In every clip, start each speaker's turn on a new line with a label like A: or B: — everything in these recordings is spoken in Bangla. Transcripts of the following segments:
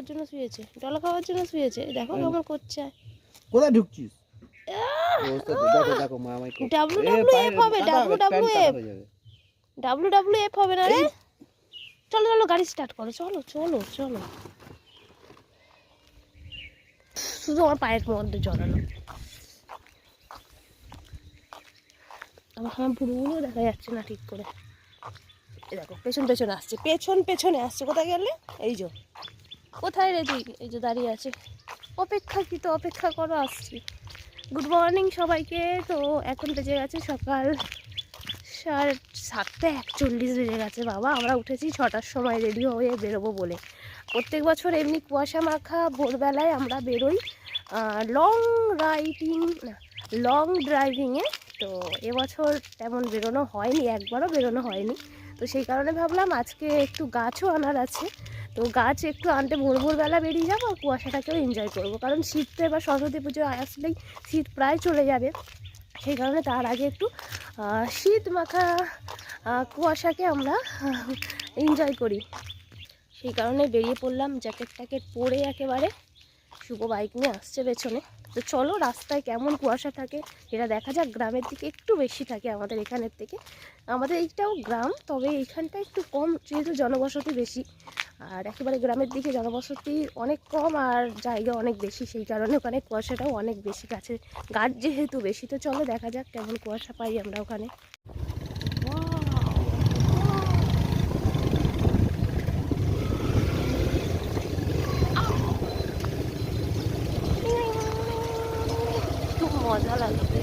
A: খাওয়ার জন্য শুয়েছে ডলা খাওয়ার জন্য শুয়েছে। দেখো কেমন করছে।
B: কোথায় ঢুকছিস? দেখো দেখো মা
A: ডাব্লু ডাব্লু এফ হবে W W F W W F হবে না রে। চলো চলো গাড়ি স্টার্ট করো চলো চলো চলো। শুধু আমার পায়ের মধ্যে জড়ানো আমার আমার বুড়োগুলো দেখা যাচ্ছে না ঠিক করে। দেখো পেছন পেছনে আসছে পেছন পেছনে আসছে। কোথায় গেলে? এই যে। কোথায় রে তুই? এই যে দাঁড়িয়ে আছে। অপেক্ষা কি তো অপেক্ষা করো, আসছি। গুড মর্নিং সবাইকে। তো এখন বেজে গেছে সকাল সাড়ে সাতটা একচল্লিশ বেজে গেছে বাবা। আমরা উঠেছি ছটার সময় রেডি হয়ে বেরোবো বলে। প্রত্যেক বছর এমনি কুয়াশা মাখা ভোরবেলায় আমরা বেরোই লং রাইডিং লং ড্রাইভিংয়ে তো এবছর তেমন বেরোনো হয়নি, একবারও বেরোনো হয়নি। তো সেই কারণে ভাবলাম আজকে একটু গাছও আনার আছে। তো গাছ একটু আনতে ভোর ভোরবেলা বেরিয়ে যাব, কুয়াশাটাকেও এনজয় করব। কারণ শীত তো এবার সরস্বতী পুজো আসলেই শীত প্রায় চলে যাবে। সেই কারণে তার আগে একটু শীত মাখা কুয়াশাকে আমরা এনজয় করি। সেই কারণে বেরিয়ে পড়লাম জ্যাকেট ট্যাকেট পরে একেবারে শুভ বাইক নিয়ে আসছে পেছনে। তো চলো রাস্তায় কেমন কুয়াশা থাকে এটা দেখা যাক, গ্রামের দিকে একটু বেশি থাকে আমাদের এখানের থেকে। আমাদের এইটাও গ্রাম, তবে এইখানটা একটু কম, যেহেতু জনবসতি বেশি। আর একেবারে গ্রামের দিকে জনবসতি অনেক কম আর জায়গা অনেক বেশি, সেই কারণে ওখানে কুয়াশাটাও অনেক বেশি, গাছের গাছ যেহেতু বেশি, তো চলো দেখা যাক কেমন কুয়াশা পাই আমরা ওখানে খুব মজা লাগছে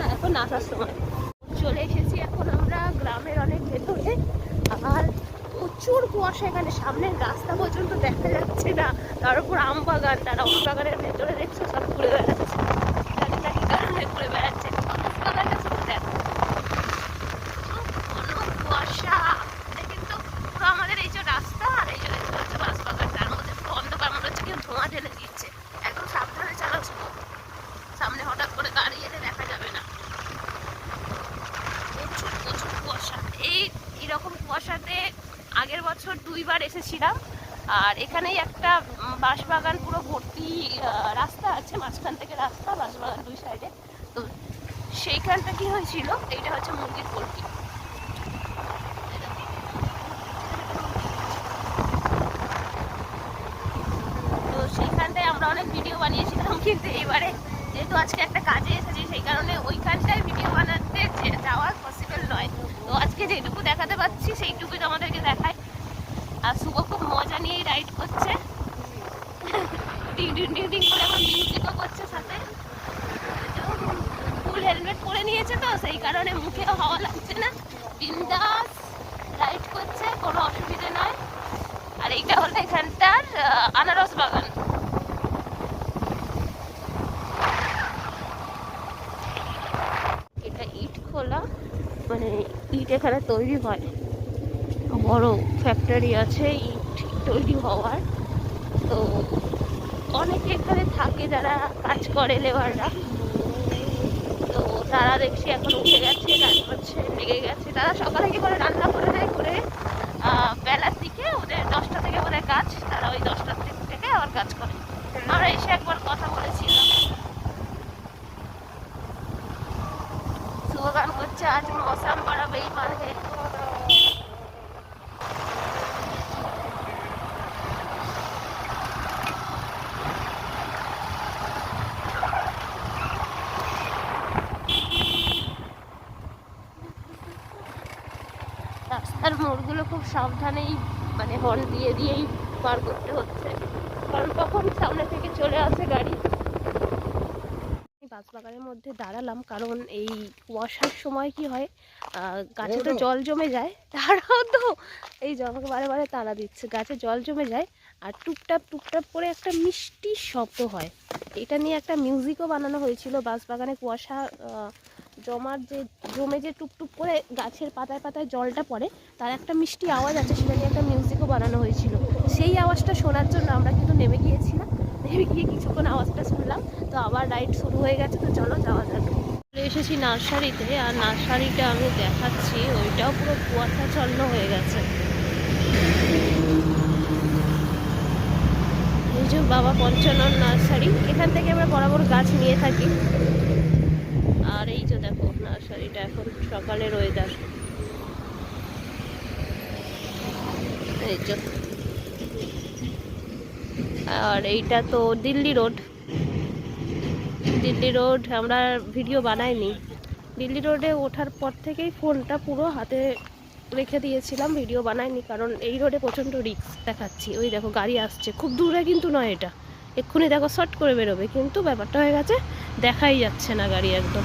A: না এখন আসার সময়। চলে এসেছি এখন আমরা গ্রামের অনেক ভেতরে। আর প্রচুর কুয়াশা এখানে। সামনের রাস্তা পর্যন্ত দেখা যাচ্ছে না। তার উপর আম বাগান তারা আম বাগানের ভেতরে দেখছ, সব ঘুরে বেড়াচ্ছে জানি না কি কারণে ঘুরে বেড়াচ্ছে আম বাগানটা শুধু দেখো ঘন কুয়াশা এটা কিন্তু পুরো আমাদের এই যে রাস্তা আর এই যে দেখতে পাচ্ছ বাঁশ বাগান তার মধ্যে পুরো অন্ধকার মনে হচ্ছে কেউ ধোঁয়া ঢেলে দিচ্ছে একদম সাবধানে চালাও শুধু সামনে হঠাৎ করে গাড়ি এলে দেখা যাবে না প্রচুর প্রচুর কুয়াশা এই এরকম কুয়াশাতে আগের বছর দুইবার এসেছিলাম। আর এখানেই একটা বাঁশবাগান পুরো ভর্তি রাস্তা আছে, মাঝখান থেকে রাস্তা, বাঁশবাগান দুই সাইডে তো সেইখানটা কি হয়েছিল? এইটা হচ্ছে মুরগির পোলট্রি তো সেইখানটায় আমরা অনেক ভিডিও বানিয়েছিলাম, কিন্তু এবারে যেহেতু আজকে একটা কাজে এসেছি, সেই কারণে ওইখানটায় ভিডিও বানাতে যাওয়া পসিবল নয়। তো আজকে যেটুকু দেখাতে পাচ্ছি, সেইটুকুই তোমাদেরকে দেখায় আর শুভ খুব মজা নিয়েই রাইড করছে। করে মিউজিকও করছে সাথে। ফুল হেলমেট পরে নিয়েছে তো, সেই কারণে লাগছে না। রাইড করছে, কোনো অসুবিধে নয়। আর এইটা হলো এখানটার আনারস বাগান। এটা ইট খোলা মানে ইট এখানে তৈরি হয়। বড় ফ্যাক্টরি আছে, ইট তৈরি হওয়ার। তো অনেকে এখানে থাকে যারা কাজ করে লেবাররা তো তারা দেখছি এখন উঠে গেছে, কাজ করছে, লেগে গেছে। তারা সকালে কি করে রান্না করে দেয়? করে বেলার দিকে ওদের দশটা থেকে ওদের কাজ, তারা ওই দশটার থেকে আবার কাজ করে। আমরা এসে একবার কথা বলেছিলাম। স্লোগান করছে, আজ মৌসাম বড় বেইমান হে রাস্তার মোড়গুলো খুব সাবধানেই মানে হর্ন দিয়ে দিয়েই পার করতে হচ্ছে। কারণ কখন সামনে থেকে চলে আসে গাড়ি? বাগানের মধ্যে দাঁড়ালাম কারণ এই কুয়াশার সময় কি হয় আহ, গাছে তো জল জমে যায় তারাও তো এই যে আমাকে বারে বারে তাড়া দিচ্ছে গাছে জল জমে যায় আর টুপটাপ টুপটাপ করে একটা মিষ্টি শব্দ হয়। এটা নিয়ে একটা মিউজিকও বানানো হয়েছিল বাঁশবাগানে কুয়াশা আহ, জমার যে, জমে যে টুপটুপ করে গাছের পাতায় পাতায় জলটা পড়ে, তার একটা মিষ্টি আওয়াজ আছে, সেটা নিয়ে একটা মিউজিকও বানানো হয়েছিল। সেই আওয়াজটা শোনার জন্য আমরা কিন্তু নেমে গিয়েছিলাম, নেমে গিয়ে কিছুক্ষণ আওয়াজটা শুনলাম, তো আবার রাইড শুরু হয়ে গেছে, তো চলো যাওয়া যাক। চলে এসেছি নার্সারিতে, আর নার্সারিটা আমি দেখাচ্ছি, ওইটাও পুরো কুয়াশাচ্ছন্ন হয়ে গেছে। যে বাবা পঞ্চানন নার্সারি, এখান থেকে আমরা বরাবর গাছ নিয়ে থাকি। নার্সারিটা এখন সকালের ওয়েদার এই যে। আর এইটা তো দিল্লি রোড দিল্লি রোড আমরা ভিডিও বানাইনি। দিল্লি রোডে ওঠার পর থেকেই ফোনটা পুরো হাতে রেখে দিয়েছিলাম ভিডিও বানাইনি, কারণ এই রোডে প্রচণ্ড রিস্ক দেখাচ্ছি। ওই দেখো, গাড়ি আসছে। খুব দূরে কিন্তু নয় এটা। এক্ষুনি দেখো শর্ট করে বেরোবে। কিন্তু ব্যাপারটা হয়ে গেছে, দেখাই যাচ্ছে না গাড়ি একদম।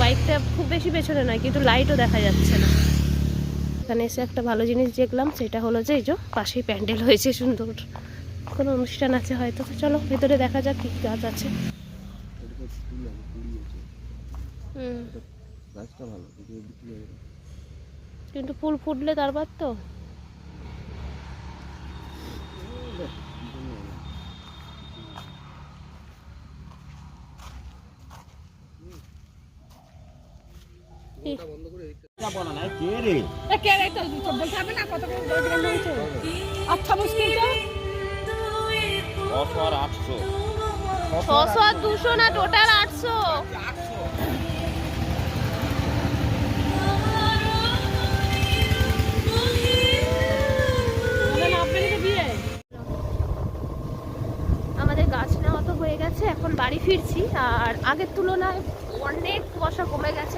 A: বাইকটা খুব বেশি পেছনে নয় কিন্তু লাইটও দেখা যাচ্ছে না। এখানে এসে একটা ভালো জিনিস দেখলাম সেটা হলো যে এই যে পাশেই প্যান্ডেল হয়েছে সুন্দর। কোনো অনুষ্ঠান আছে হয়তো চলো ভেতরে দেখা যাক কী গাছ আছে।
B: কিন্তু
A: ফুল ফুটলে তারপর তো
B: দেখ, কি জন্য হবে?
A: আচ্ছা মুশকিল
B: তো
A: ছশো আর দুশো না? টোটাল আটশো?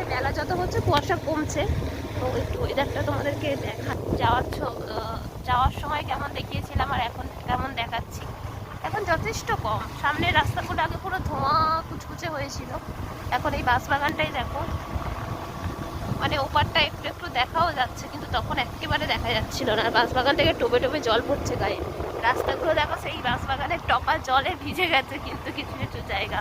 A: গেছে বেলা যত হচ্ছে, কুয়াশা কমছে। তো একটু ওয়েদারটা তোমাদেরকে দেখা যাওয়ার যাওয়ার সময় কেমন দেখিয়েছিলাম আর এখন কেমন দেখাচ্ছি। এখন যথেষ্ট কম। সামনের রাস্তাগুলো আগে পুরো ধোঁয়া কুচকুচে হয়েছিল। এখন এই বাস বাগানটাই দেখো। মানে ওপারটা একটু একটু দেখাও যাচ্ছে, কিন্তু তখন একেবারে দেখা যাচ্ছিল না। বাস বাগান থেকে টোপে টোপে জল পড়ছে গায়ে। রাস্তাগুলো দেখো, সেই বাস বাগানের টপা জলে ভিজে গেছে, কিন্তু কিছু কিছু জায়গা।